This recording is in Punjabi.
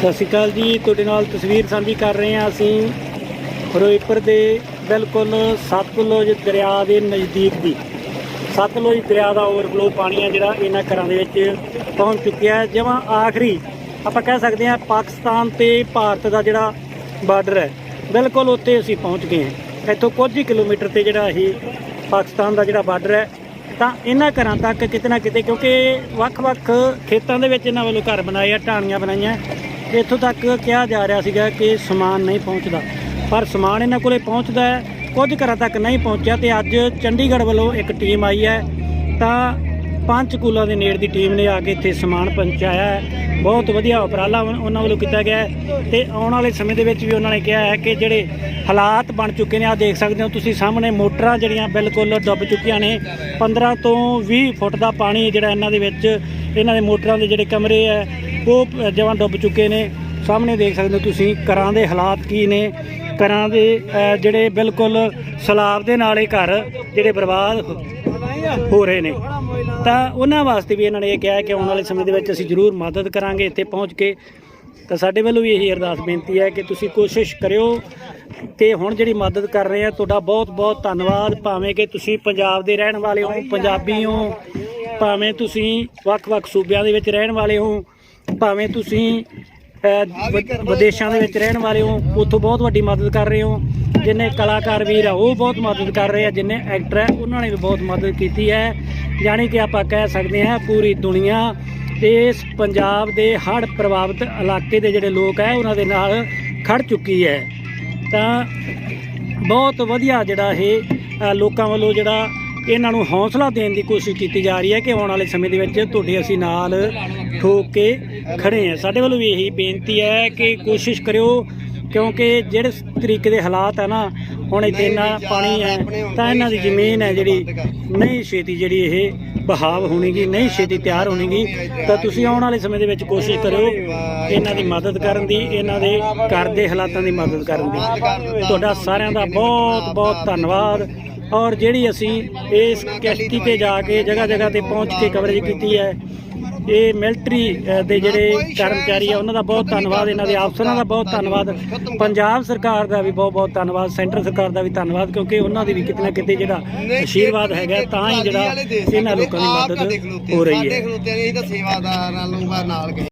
ਸਤਿ ਸ਼੍ਰੀ ਅਕਾਲ ਜੀ। ਤੁਹਾਡੇ ਨਾਲ ਤਸਵੀਰ ਸਾਂਝੀ ਕਰ ਰਹੇ ਹਾਂ ਅਸੀਂ ਫਿਰੋਜ਼ਪੁਰ ਦੇ ਬਿਲਕੁਲ ਸਤਲੁਜ ਦਰਿਆ ਦੇ ਨਜ਼ਦੀਕ ਦੀ। ਸਤਲੁਜ ਦਰਿਆ ਦਾ ਓਵਰਫਲੋ ਪਾਣੀ ਹੈ ਜਿਹੜਾ ਇਹਨਾਂ ਘਰਾਂ ਦੇ ਵਿੱਚ ਪਹੁੰਚ ਚੁੱਕਿਆ ਹੈ। ਜਿਵੇਂ ਆਖਰੀ ਆਪਾਂ ਕਹਿ ਸਕਦੇ ਹਾਂ ਪਾਕਿਸਤਾਨ ਤੇ ਭਾਰਤ ਦਾ ਜਿਹੜਾ ਬਾਰਡਰ ਹੈ, ਬਿਲਕੁਲ ਉੱਤੇ ਅਸੀਂ ਪਹੁੰਚ ਗਏ ਹਾਂ। ਇੱਥੋਂ ਕੁਝ ਹੀ ਕਿਲੋਮੀਟਰ ਤੇ ਜਿਹੜਾ ਇਹ ਪਾਕਿਸਤਾਨ ਦਾ ਜਿਹੜਾ ਬਾਰਡਰ ਹੈ, ਤਾਂ ਇਹਨਾਂ ਘਰਾਂ ਤੱਕ ਕਿਤੇ ਨਾ ਕਿਤੇ ਕਿਉਂਕਿ ਵੱਖ-ਵੱਖ ਖੇਤਾਂ ਦੇ ਵਿੱਚ ਇਹਨਾਂ ਵੱਲੋਂ ਘਰ ਬਣਾਏ ਆ, ਢਾਣੀਆਂ ਬਣਾਈਆਂ। ਇੱਥੋਂ ਤੱਕ ਕਿਹਾ ਜਾ ਰਿਹਾ ਸੀਗਾ ਕਿ ਸਮਾਨ ਨਹੀਂ ਪਹੁੰਚਦਾ। ਪਰ ਸਮਾਨ ਇਹਨਾਂ ਕੋਲੇ ਪਹੁੰਚਦਾ ਹੈ, ਕੁਝ ਘਰਾਂ ਤੱਕ ਨਹੀਂ ਪਹੁੰਚਿਆ ਤੇ ਅੱਜ ਚੰਡੀਗੜ੍ਹ ਵੱਲੋਂ ਇੱਕ ਟੀਮ ਆਈ ਹੈ। ਤਾਂ ਪੰਚਕੂਲਾ ਦੇ ਨੇੜ ਦੀ ਟੀਮ ਨੇ ਆ ਕੇ ਇੱਥੇ ਸਮਾਨ ਪਹੁੰਚਾਇਆ ਹੈ। ਬਹੁਤ ਵਧੀਆ ਉਪਰਾਲਾ ਉਹਨਾਂ ਵੱਲੋਂ ਕੀਤਾ ਗਿਆ ਹੈ ਤੇ ਆਉਣ ਵਾਲੇ ਸਮੇਂ ਦੇ ਵਿੱਚ ਵੀ ਉਹਨਾਂ ਨੇ ਕਿਹਾ ਹੈ ਕਿ ਜਿਹੜੇ ਹਾਲਾਤ ਬਣ ਚੁੱਕੇ ਨੇ ਆ ਦੇਖ ਸਕਦੇ ਹੋ ਤੁਸੀਂ ਸਾਹਮਣੇ ਮੋਟਰਾਂ ਜਿਹੜੀਆਂ ਬਿਲਕੁਲ ਡੁੱਬ ਚੁੱਕੀਆਂ ਨੇ। 15 ਤੋਂ 20 ਫੁੱਟ ਦਾ ਪਾਣੀ ਜਿਹੜਾ ਇਹਨਾਂ ਦੇ ਵਿੱਚ, ਇਹਨਾਂ ਦੇ ਮੋਟਰਾਂ ਦੇ ਜਿਹੜੇ ਕਮਰੇ ਹੈ ਉਹ ਪ- ਡੁੱਬ ਚੁੱਕੇ ਨੇ, ਸਾਹਮਣੇ ਦੇਖ ਸਕਦੇ ਹੋ ਤੁਸੀਂ ਘਰਾਂ ਦੇ ਹਾਲਾਤ ਕੀ ਨੇ। ਘਰਾਂ ਦੇ ਜਿਹੜੇ ਬਿਲਕੁਲ ਸਲਾਬ ਦੇ ਨਾਲ ਇਹ ਘਰ ਜਿਹੜੇ ਬਰਬਾਦ ਹੋ ਰਹੇ ਨੇ। ਤਾਂ ਉਹਨਾਂ ਵਾਸਤੇ ਵੀ ਇਹਨਾਂ ਨੇ ਇਹ ਕਿਹਾ ਕਿ ਆਉਣ ਵਾਲੇ ਸਮੇਂ ਦੇ ਵਿੱਚ ਅਸੀਂ ਜ਼ਰੂਰ ਮਦਦ ਕਰਾਂਗੇ ਇੱਥੇ ਪਹੁੰਚ ਕੇ। ਤਾਂ ਸਾਡੇ ਵੱਲੋਂ ਵੀ ਇਹੀ ਅਰਦਾਸ ਬੇਨਤੀ ਹੈ ਕਿ ਤੁਸੀਂ ਕੋਸ਼ਿਸ਼ ਕਰਿਓ ਕਿ ਹੁਣ ਜਿਹੜੀ ਮਦਦ ਕਰ ਰਹੇ ਆ, ਤੁਹਾਡਾ ਬਹੁਤ ਬਹੁਤ ਧੰਨਵਾਦ। ਭਾਵੇਂ ਕਿ ਤੁਸੀਂ ਪੰਜਾਬ ਦੇ ਰਹਿਣ ਵਾਲੇ ਹੋ, ਪੰਜਾਬੀ ਹੋ, ਭਾਵੇਂ ਤੁਸੀਂ ਵੱਖ-ਵੱਖ ਸੂਬਿਆਂ ਦੇ ਵਿੱਚ ਰਹਿਣ ਵਾਲੇ ਹੋ ਭਾਵੇਂ ਤੁਸੀਂ ਵਿਦੇਸ਼ਾਂ ਦੇ ਵਿੱਚ ਰਹਿਣ ਵਾਲੇ ਹੋ, ਉੱਥੋਂ ਬਹੁਤ ਵੱਡੀ ਮਦਦ ਕਰ ਰਹੇ ਹੋ, ਜਿੰਨੇ ਕਲਾਕਾਰ ਵੀਰ ਆ, ਉਹ ਬਹੁਤ ਮਦਦ ਕਰ ਰਹੇ ਆ, ਜਿੰਨੇ ਐਕਟਰ ਹੈ ਉਹਨਾਂ ਨੇ ਵੀ ਬਹੁਤ ਮਦਦ ਕੀਤੀ ਹੈ। ਯਾਨੀ ਕਿ ਆਪਾਂ ਕਹਿ ਸਕਦੇ ਹਾਂ ਪੂਰੀ ਦੁਨੀਆ ਇਸ ਪੰਜਾਬ ਦੇ ਹੜ੍ਹ ਪ੍ਰਭਾਵਿਤ ਇਲਾਕੇ ਦੇ ਜਿਹੜੇ ਲੋਕ ਹੈ ਉਹਨਾਂ ਦੇ ਨਾਲ ਖੜ ਚੁੱਕੀ ਹੈ। ਤਾਂ ਬਹੁਤ ਵਧੀਆ ਜਿਹੜਾ ਇਹ ਲੋਕਾਂ ਵੱਲੋਂ ਜਿਹੜਾ ਇਹਨਾਂ ਨੂੰ ਹੌਸਲਾ ਦੇਣ ਦੀ ਕੋਸ਼ਿਸ਼ ਕੀਤੀ ਜਾ ਰਹੀ ਹੈ ਕਿ ਆਉਣ ਵਾਲੇ ਸਮੇਂ ਦੇ ਵਿੱਚ ਤੁਹਾਡੇ ਅਸੀਂ ਨਾਲ ਠੋਕ ਕੇ ਖੜੇ ਹਾਂ ਸਾਡੇ ਵੱਲੋਂ ਵੀ ਇਹੀ ਬੇਨਤੀ ਹੈ ਕਿ ਕੋਸ਼ਿਸ਼ ਕਰਿਓ ਕਿਉਂਕਿ ਜਿਹੜੇ ਤਰੀਕੇ ਦੇ ਹਾਲਾਤ ਹੈ ਨਾ ਹੁਣ ਇੱਥੇ ਇੰਨਾ ਪਾਣੀ ਹੈ ਤਾਂ ਇਹਨਾਂ ਦੀ ਜ਼ਮੀਨ ਹੈ ਜਿਹੜੀ ਨਹੀਂ ਛੇਤੀ ਜਿਹੜੀ ਇਹ ਬਹਾਵ ਹੋਣੀਗੀ ਨਹੀਂ ਛੇਤੀ ਤਿਆਰ ਹੋਣੀਗੀ ਤਾਂ ਤੁਸੀਂ ਆਉਣ ਵਾਲੇ ਸਮੇਂ ਦੇ ਵਿੱਚ ਕੋਸ਼ਿਸ਼ ਕਰਿਓ ਇਹਨਾਂ ਦੀ ਮਦਦ ਕਰਨ ਦੀ ਇਹਨਾਂ ਦੇ ਘਰ ਦੇ ਹਾਲਾਤਾਂ ਦੀ ਮਦਦ ਕਰਨ ਦੀ। ਤੁਹਾਡਾ ਸਾਰਿਆਂ ਦਾ ਬਹੁਤ ਬਹੁਤ ਧੰਨਵਾਦ। ਔਰ ਜਿਹੜੀ ਅਸੀਂ ਇਸ ਕਿਸ਼ਤੀ ਤੇ ਜਾ ਕੇ ਜਗ੍ਹਾ ਜਗ੍ਹਾ ਤੇ ਪਹੁੰਚ ਕੇ ਕਵਰੇਜ ਕੀਤੀ ਹੈ ਇਹ ਮਿਲਟਰੀ ਦੇ ਜਿਹੜੇ ਕਰਮਚਾਰੀ ਆ, ਉਹਨਾਂ ਦਾ ਬਹੁਤ ਧੰਨਵਾਦ, ਇਹਨਾਂ ਦੇ ਅਫਸਰਾਂ ਦਾ ਬਹੁਤ ਧੰਨਵਾਦ, ਪੰਜਾਬ ਸਰਕਾਰ ਦਾ ਵੀ ਬਹੁਤ ਬਹੁਤ ਧੰਨਵਾਦ, ਸੈਂਟਰ ਸਰਕਾਰ ਦਾ ਵੀ ਧੰਨਵਾਦ, ਕਿਉਂਕਿ ਉਹਨਾਂ ਦੀ ਵੀ ਕਿਤੇ ਨਾ ਕਿਤੇ ਜਿਹੜਾ ਆਸ਼ੀਰਵਾਦ ਹੈਗਾ, ਤਾਂ ਹੀ ਜਿਹੜਾ ਇਹਨਾਂ ਲੋਕਾਂ ਦੀ ਮਦਦ ਹੋ ਰਹੀ ਹੈ। ਸੇਵਾਦਾਰਾਂ ਨਾਲ ਗਏ।